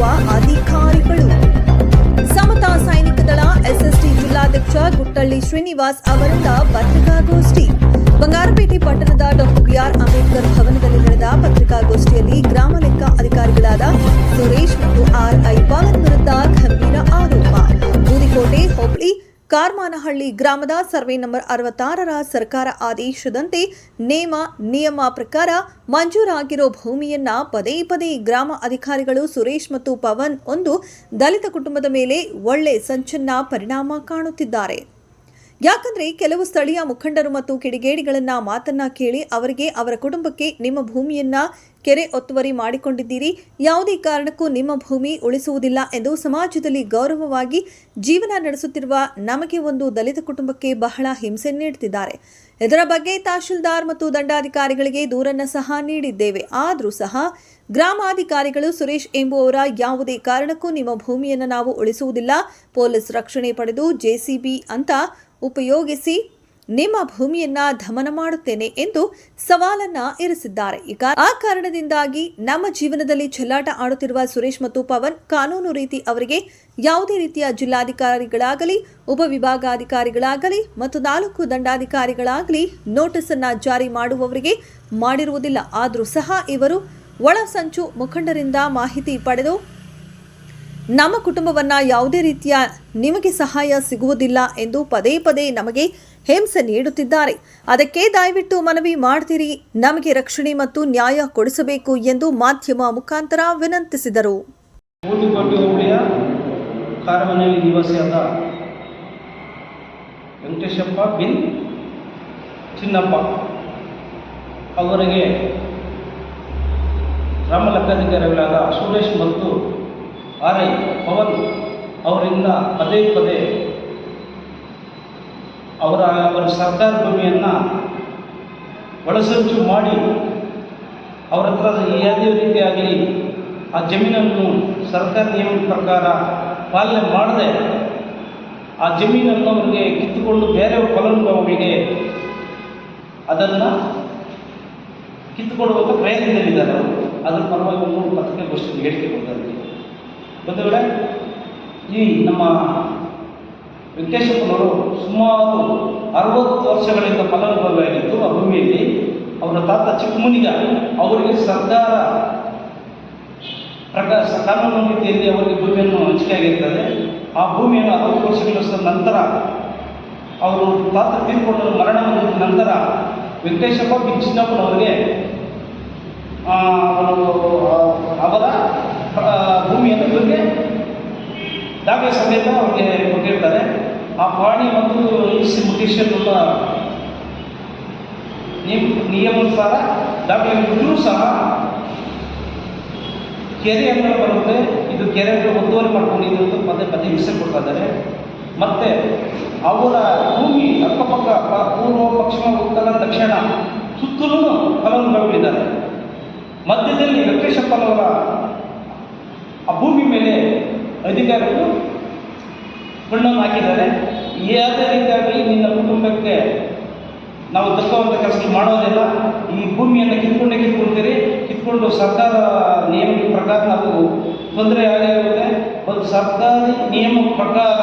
ವಾ ಅಧಿಕಾರಿಗಳು. ಸಮತಾ ಸೈನಿಕ ದಳ ಎಸ್ಎಸ್ಟಿ ಜಿಲ್ಲಾಧ್ಯಕ್ಷ ಗುಟ್ಟಳ್ಳಿ ಶ್ರೀನಿವಾಸ್ ಅವರಿಂದ ಪತ್ರಿಕಾಗೋಷ್ಠಿ. ಬಂಗಾರಪೇಟೆ ಪಟ್ಟಣದ ಡಾಕ್ಟರ್ ಬಿಆರ್ ಅಂಬೇಡ್ಕರ್ ಭವನದಲ್ಲಿ ನಡೆದ ಪತ್ರಿಕಾಗೋಷ್ಠಿಯಲ್ಲಿ ಗ್ರಾಮ ಲೆಕ್ಕ ಅಧಿಕಾರಿಗಳಾದ ಸುರೇಶ್ ಮತ್ತು ಆರ್ ಐ ಪಾಲನ್ ವಿರುದ್ಧ ಗಂಭೀರ ಆರೋಪ. ಬೂದಿಕೋಟೆ ಹೋಬಳಿ ಕಾರ್ಮಾನಹಳ್ಳಿ ಗ್ರಾಮದ ಸರ್ವೆ ನಂಬರ್ ಅರವತ್ತಾರರ ಸರ್ಕಾರ ಆದೇಶದಂತೆ ನೇಮ, ನಿಯಮ ಪ್ರಕಾರ ಮಂಜೂರಾಗಿರೋ ಭೂಮಿಯನ್ನ ಪದೇ ಪದೇ ಗ್ರಾಮ ಅಧಿಕಾರಿಗಳು ಸುರೇಶ್ ಮತ್ತು ಪವನ್ ಒಂದು ದಲಿತ ಕುಟುಂಬದ ಮೇಲೆ ಒಳ್ಳೆ ಸಂಚನ್ನ ಪರಿಣಾಮ ಕಾಣುತ್ತಿದ್ದಾರೆ. ಯಾಕಂದ್ರೆ ಕೆಲವು ಸ್ಥಳೀಯ ಮುಖಂಡರು ಮತ್ತು ಕಿಡಿಗೇಡಿಗಳನ್ನ ಮಾತನ್ನ ಕೇಳಿ ಅವರಿಗೆ ಅವರ ಕುಟುಂಬಕ್ಕೆ ನಿಮ್ಮ ಭೂಮಿಯನ್ನ ಕೆರೆ ಒತ್ತುವರಿ ಮಾಡಿಕೊಂಡಿದ್ದೀರಿ. ಯಾವುದೇ ಕಾರಣಕ್ಕೂ ನಿಮ್ಮ ಭೂಮಿ ಉಳಿಸುವುದಿಲ್ಲ ಎಂದು ಸಮಾಜದಲ್ಲಿ ಗೌರವವಾಗಿ ಜೀವನ ನಡೆಸುತ್ತಿರುವ ನಮಗೆ ಒಂದು ದಲಿತ ಕುಟುಂಬಕ್ಕೆ ಬಹಳ ಹಿಂಸೆ ನೀಡುತ್ತಿದ್ದಾರೆ ಇದರ ಬಗ್ಗೆ ತಹಶೀಲ್ದಾರ್ ಮತ್ತು ದಂಡಾಧಿಕಾರಿಗಳಿಗೆ ದೂರನ್ನ ಸಹ ನೀಡಿದ್ದೇವೆ. ಆದರೂ ಸಹ ಗ್ರಾಮಾಧಿಕಾರಿಗಳು ಸುರೇಶ್ ಎಂಬುವವರ ಯಾವುದೇ ಕಾರಣಕ್ಕೂ ನಿಮ್ಮ ಭೂಮಿಯನ್ನು ನಾವು ಉಳಿಸುವುದಿಲ್ಲ. ಪೊಲೀಸ್ ರಕ್ಷಣೆ ಪಡೆದು ಜೆಸಿಬಿ ಅಂತ ಉಪಯೋಗಿಸಿ ನಿಮ್ಮ ಭೂಮಿಯನ್ನ ದಮನ ಮಾಡುತ್ತೇನೆ ಎಂದು ಸವಾಲನ್ನ ಇರಿಸಿದ್ದಾರೆ. ಈಗ ಆ ಕಾರಣದಿಂದಾಗಿ ನಮ್ಮ ಜೀವನದಲ್ಲಿ ಚೆಲ್ಲಾಟ ಆಡುತ್ತಿರುವ ಸುರೇಶ್ ಮತ್ತು ಪವನ್ ಕಾನೂನು ರೀತಿ ಅವರಿಗೆ ಯಾವುದೇ ರೀತಿಯ ಜಿಲ್ಲಾಧಿಕಾರಿಗಳಾಗಲಿ ಉಪವಿಭಾಗಾಧಿಕಾರಿಗಳಾಗಲಿ ಮತ್ತು ನಾಲ್ಕು ದಂಡಾಧಿಕಾರಿಗಳಾಗಲಿ ನೋಟಿಸ್ ಅನ್ನ ಜಾರಿ ಮಾಡುವವರಿಗೆ ಮಾಡಿರುವುದಿಲ್ಲ. ಆದರೂ ಸಹ ಇವರು ಒಳಸಂಚು ಮುಖಂಡರಿಂದ ಮಾಹಿತಿ ಪಡೆದು ನಮ್ಮ ಕುಟುಂಬವನ್ನ ಯಾವುದೇ ರೀತಿಯ ನಿಮಗೆ ಸಹಾಯ ಸಿಗುವುದಿಲ್ಲ ಎಂದು ಪದೇ ಪದೇ ನಮಗೆ ಹಿಂಸೆ ನೀಡುತ್ತಿದ್ದಾರೆ. ಅದಕ್ಕೆ ದಯವಿಟ್ಟು ಮನವಿ ಮಾಡ್ತೀರಿ, ನಮಗೆ ರಕ್ಷಣೆ ಮತ್ತು ನ್ಯಾಯ ಕೊಡಿಸಬೇಕು ಎಂದು ಮಾಧ್ಯಮ ಮುಖಾಂತರ ವಿನಂತಿಸಿದರು. ವೆಂಕಟೇಶಪ್ಪ ಬಿನ್ ಚಿನ್ನಪ್ಪ ಅವರಿಗೆ ಗ್ರಾಮ ಲೆಕ್ಕಾಧಿಕಾರಿಗಳಾದ ಸುರೇಶ್ ಮತ್ತು ಆರ್ ಐ ಪವನ್ ಅವರಿಂದ ಪದೇ ಪದೇ ಅವರ ಅವರ ಸರ್ಕಾರ ಭೂಮಿಯನ್ನು ಒಳಸಂಚು ಮಾಡಿ ಅವರ ಹತ್ರ ಯಾವುದೇ ರೀತಿಯಾಗಲಿ ಆ ಜಮೀನನ್ನು ಸರ್ಕಾರ ನಿಯಮದ ಪ್ರಕಾರ ಪಾಲನೆ ಮಾಡದೆ ಆ ಜಮೀನನ್ನು ಅವರಿಗೆ ಕಿತ್ತುಕೊಂಡು ಬೇರೆ ಫಲಾನುಭವಿಗೆ ಅದನ್ನು ಕಿತ್ತುಕೊಡುವಂಥ ಪ್ರಯತ್ನದಲ್ಲಿದ್ದಾರೆ ಅದರ ಪರವಾಗಿ ಒಂದು ಪತ್ರಿಕಾಗೋಷ್ಠಿಯಲ್ಲಿ ಹೇಳಿಕೆ ಕೊಡ್ತಾರೆ ಬಂಧುಗಳೇ, ಈ ನಮ್ಮ ವೆಂಕಟೇಶಪ್ಪನವರು ಸುಮಾರು ಅರವತ್ತು ವರ್ಷಗಳಿಂದ ಫಲಾನುಭವಿಯಾಗಿದ್ದು ಆ ಭೂಮಿಯಲ್ಲಿ ಅವರ ತಾತ ಚಿಕ್ಕಮುನಿಗ ಅವರಿಗೆ ಸರ್ಕಾರ ಪ್ರಕಾರ ಕಾನೂನು ರೀತಿಯಲ್ಲಿ ಅವರಿಗೆ ಭೂಮಿಯನ್ನು ಹಂಚಿಕೆ ಆಗಿರ್ತದೆ. ಆ ಭೂಮಿಯನ್ನು ಅರವತ್ತು ವರ್ಷಗಳ ನಂತರ ಅವರು ತಾತ ತೀರ್ಕೊಂಡು ಮರಣ ಹೊಂದಿದ ನಂತರ ವೆಂಕಟೇಶಪ್ಪ ಬಿ. ಚಿನ್ನಪ್ಪನವರಿಗೆ ಅವರು ಇವರಿಗೆ ದಾಖಲೆ ಸಮೇತ ಅವ್ರಿಗೆ ಕೊಟ್ಟಿರ್ತಾರೆ. ಆ ಪ್ರಾಣಿ ಮತ್ತು ಈ ಮುಟೇಶನ್ ನಿಯಮ ನಿಯಮಾನುಸಾರ ದಾಖಲೆ ಇದ್ರೂ ಸಹ ಕೆರೆ ಅಂತ ಬರುತ್ತೆ. ಇದು ಕೆರೆ ಒತ್ತುವರಿ ಮಾಡ್ಕೊಂಡಿದ್ದು ಅಂತ ಮತ್ತೆ ಮತ್ತೆ ಹಿಂಸೆ ಕೊಡ್ತಾ ಇದ್ದಾರೆ. ಮತ್ತು ಅವರ ಭೂಮಿ ಅಕ್ಕಪಕ್ಕ ಪೂರ್ವ, ಪಶ್ಚಿಮ, ಉತ್ತರ, ದಕ್ಷಿಣ ಸುತ್ತಲೂ ಫಲಾನುಭವಿಗಳಿದ್ದಾರೆ ಮಧ್ಯದಲ್ಲಿ ವೆಂಕಟೇಶಪ್ಪನವರ ಆ ಭೂಮಿ ಮೇಲೆ ಅಧಿಕಾರಿಗಳು ಕಣ್ಣನ್ನು ಹಾಕಿದ್ದಾರೆ. ಯಾವುದೇ ರೀತಿಯಾಗಲಿ ನಿನ್ನ ಕುಟುಂಬಕ್ಕೆ ನಾವು ದಕ್ಕುವಂಥ ಕೆಲಸ ಮಾಡೋದಿಲ್ಲ. ಈ ಭೂಮಿಯನ್ನು ಕಿತ್ಕೊಂಡೇ ಕಿತ್ಕೊಳ್ತೀರಿ ಕಿತ್ಕೊಂಡು ಸರ್ಕಾರ ನಿಯಮದ ಪ್ರಕಾರ ನಾವು ತೊಂದರೆ ಆಗಿರುತ್ತೆ ಒಂದು ಸರ್ಕಾರಿ ನಿಯಮ ಪ್ರಕಾರ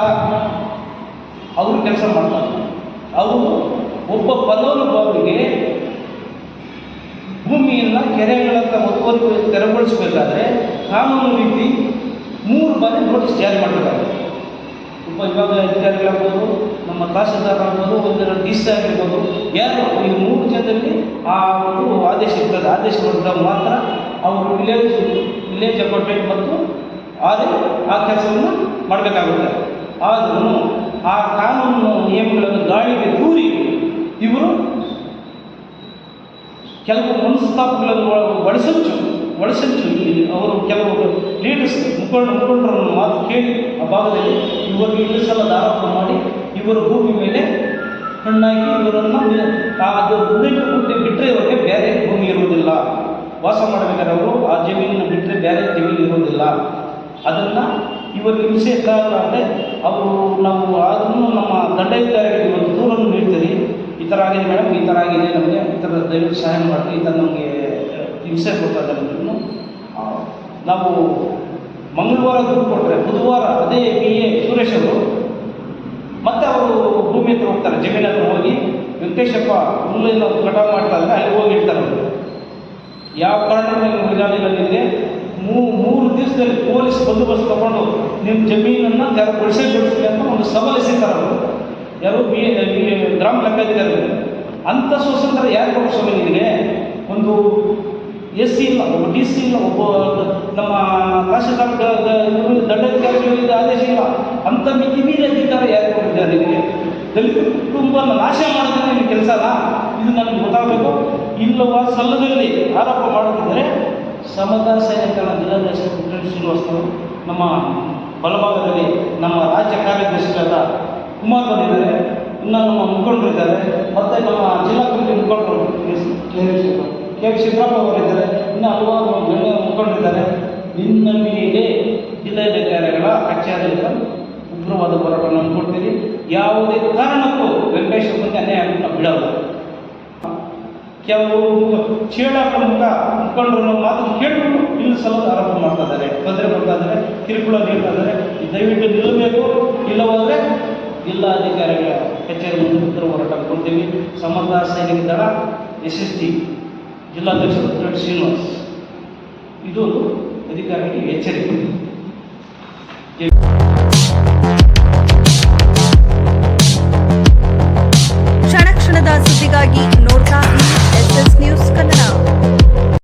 ಅವರು ಕೆಲಸ ಮಾಡ್ತಾರೆ. ಅವರು ಒಬ್ಬ ಫಲಾನುಭವಿಗೆ ಭೂಮಿಯನ್ನು ಕೆರೆಗಳಂತ ಮತ್ತೊಂದು ತೆರವುಗೊಳಿಸಬೇಕಾದ್ರೆ ಕಾನೂನು ರೀತಿ ಮೂರು ಬಾರಿ ನೋಟಿಸ್ ಜಾರಿ ಮಾಡಬೇಕಾಗುತ್ತೆ. ಉಪ ವಿಭಾಗ ಅಧಿಕಾರಿಗಳಾಗ್ಬೋದು, ನಮ್ಮ ತಹಸೀಲ್ದಾರ್ ಆಗ್ಬೋದು ಒಂದೆರಡು ಡಿ ಸಿ ಆಗಿರ್ಬೋದು, ಯಾರು ಈ ಮೂರು ಜನದಲ್ಲಿ ಆ ಒಂದು ಆದೇಶ ಇರ್ತದೆ. ಆದೇಶ ಮಾಡಿದಾಗ ಮಾತ್ರ ಅವರು ವಿಲೇಜ್ ವಿಲೇಜ್ ಅಪಾರ್ಟ್ಮೆಂಟ್ ಮತ್ತು ಆದರೆ ಆ ಕೆಲಸವನ್ನು ಮಾಡಬೇಕಾಗುತ್ತೆ. ಆದರೂ ಆ ಕಾನೂನು ನಿಯಮಗಳನ್ನು ಗಾಳಿಗೆ ದೂರಿ ಇವರು ಕೆಲವು ಮನಸ್ತಾಪಗಳನ್ನು ಒಳ- ಒಳಸಂಚು ಅವರು ಕೆಲವು ಲೀಡರ್ಸ್ ಮುಖಂಡ ಮುಖಂಡರನ್ನು ಮಾತು ಕೇಳಿ ಆ ಭಾಗದಲ್ಲಿ ಇವರಿಗೆ ಇನ್ನೂ ಸಲ ಆರೋಪ ಮಾಡಿ ಇವರ ಭೂಮಿ ಮೇಲೆ ಕಣ್ಣಾಗಿ ಇವರನ್ನು ಅದು ಭೂಮಿ ಬಿಟ್ಟರೆ ಇವರಿಗೆ ಬೇರೆ ಭೂಮಿ ಇರುವುದಿಲ್ಲ. ವಾಸ ಮಾಡಬೇಕಾದ್ರೆ ಅವರು ಆ ಜಮೀನನ್ನು ಬಿಟ್ಟರೆ ಬೇರೆ ಜಮೀನು ಇರುವುದಿಲ್ಲ. ಅದನ್ನು ಇವರು ಹಿಂಸೆ ಅಂದರೆ ಅವರು ನಾವು ಅದನ್ನು ನಮ್ಮ ದಂಡಾಧಿಕಾರಿಗೆ ಒಂದು ದೂರನ್ನು ನೀಡ್ತೀರಿ. ಈ ಥರ ಆಗಿದೆ ಮೇಡಮ್, ಈ ಥರ ಆಗಿದೆ ನಮಗೆ, ಈ ಥರ ದಯವಿಟ್ಟು ಸಹಾಯ ಮಾಡಿ ಈ ಥರ ನಮಗೆ ಹಿಂಸೆ ಕೊಡ್ತಾ ಇದ್ದಾರೆ. ನಾವು ಮಂಗಳವಾರ ದುಡ್ಡು ಕೊಟ್ಟರೆ ಬುಧವಾರ ಅದೇ ಬಿ ಎ ಸುರೇಶ್ ಅವರು, ಮತ್ತೆ ಅವರು ಭೂಮಿ ಹತ್ರ ಹೋಗ್ತಾರೆ, ಜಮೀನ್ ಹತ್ರ ಹೋಗಿ ವೆಂಕಟೇಶಪ್ಪ ಹುಲ್ಲೇನೋ ಕಟಾವು ಮಾಡ್ತಾ ಇದ್ರೆ ಅಲ್ಲಿ ಹೋಗಿ ಇಡ್ತಾರೆ ಅವರು. ಯಾವ ಕಾರಣಕ್ಕೂ ಇರಲಿಲ್ಲ ನಿಮಗೆ? ಮೂರು ದಿವಸದಲ್ಲಿ ಪೊಲೀಸ್ ಬಂದೋಬಸ್ತ್ ತಗೊಂಡು ನಿಮ್ಮ ಜಮೀನನ್ನು ತೆರವುಗೊಳಿಸೇ ಬಿಡಿಸ್ಲಿ ಅಂತ ಒಂದು ಸವಾಲು ಎಸೆತಾರೆ ಅವರು. ಯಾರು ಬಿ ಗ್ರಾಮ ಲೆಕ್ಕಾಧಿಕಾರಿ ಅಂಥ ಸ್ವತಂತ್ರ ಯಾರು ಸ್ವಾಮಿ ನಿನಗೆ? ಒಂದು ಎಸ್ ಸಿ ಇಲ್ಲ, ಒಬ್ಬ ಡಿ ಸಿ ಇಲ್ಲ, ಒಬ್ಬ ನಮ್ಮ ತಹಶೀಲ್ದಾರ್ ದಂಡಾಧಿಕಾರಿಗಳಿಂದ ಆದೇಶ ಇಲ್ಲ. ಅಂತ ಮಿತಿ ಮೀರಿ ಅಧಿಕಾರ ಯಾರು ಕೊಟ್ಟಿದ್ದಾರೆ ನಿಮಗೆ ದಲಿತ ಕುಟುಂಬನ ನಾಶ ಮಾಡಿದ್ರೆ ನಿಮ್ಗೆ ಕೆಲಸ ಇದು ನನಗೆ ಗೊತ್ತಾಗಬೇಕು. ಇಲ್ಲವ ಸಲ್ಲದಲ್ಲಿ ಆರೋಪ ಮಾಡುತ್ತಿದ್ದರೆ ಸಮತಾ ಸೈನಿಕರ ಜಿಲ್ಲಾಧ್ಯಕ್ಷ ಶ್ರೀನಿವಾಸರು ನಮ್ಮ ಬಲಭಾಗದಲ್ಲಿ ನಮ್ಮ ರಾಜ್ಯ ಕಾರ್ಯದರ್ಶಿಗಳಾದ ಕುಮಾರ್ ಬಂದಿದ್ದಾರೆ. ಇನ್ನು ನಮ್ಮ ಮುಖಂಡರಿದ್ದಾರೆ. ಮತ್ತು ನಮ್ಮ ಜಿಲ್ಲಾ ಕಮಿಟಿ ಮುಖಂಡರು. ಕೆ. ವಿ ಸಿದ್ದರಾಮಯ್ಯ ಅವರಿದ್ದಾರೆ ಇನ್ನು ಹಲವಾರು ಗಣ್ಯ ಮುಖಂಡರಿದ್ದಾರೆ. ನಿನ್ನ ಮೇಲೆ ಜಿಲ್ಲಾಧಿಕಾರಿಗಳ ಕಚೇರಿಯಿಂದ ಉಗ್ರವಾದ ಹೋರಾಟವನ್ನು ಹಮ್ಮಿಕೊಡ್ತೀರಿ. ಯಾವುದೇ ಕಾರಣಕ್ಕೂ ವೆಂಕಟೇಶ್ವರ ಮುಂದೆ ಅನ್ಯಾಯ ಆಗೋದನ್ನ ಬಿಡಲ್ಲ ಕೆಲವು ಚೇಡಾಟ ಮುಖ ಮುಖಂಡರು ಮಾತು ಕೇಳಿಕೊಂಡು ನಿಲ್ಲಿಸಲು ಆರಂಭ ಮಾಡ್ತಾ ಇದ್ದಾರೆ. ತೊಂದರೆ ಕೊಡ್ತಾ ಇದ್ದಾರೆ, ಕಿರುಕುಳ ನೀಡ್ತಾ ಇದ್ದಾರೆ. ದಯವಿಟ್ಟು ನಿಲ್ಲಬೇಕು. ಇಲ್ಲವಾದರೆ ಜಿಲ್ಲಾಧಿಕಾರಿಗಳ ಕಚೇರಿ ಮುಂದೆ ಉತ್ತರ ಹೋರಾಟ ಕೊಡ್ತೀವಿ ಸಮರ್ಥ ಸೈನಿಕ ದಳ ಟಿ ಜಿಲ್ಲಾಧ್ಯಕ್ಷ ಪುಟ್ಟರೆಡ್ಡಿ ಶ್ರೀನಿವಾಸ್. ಇದು ಅಧಿಕಾರಿಗಳಿಗೆ ಎಚ್ಚರಿಕೆ.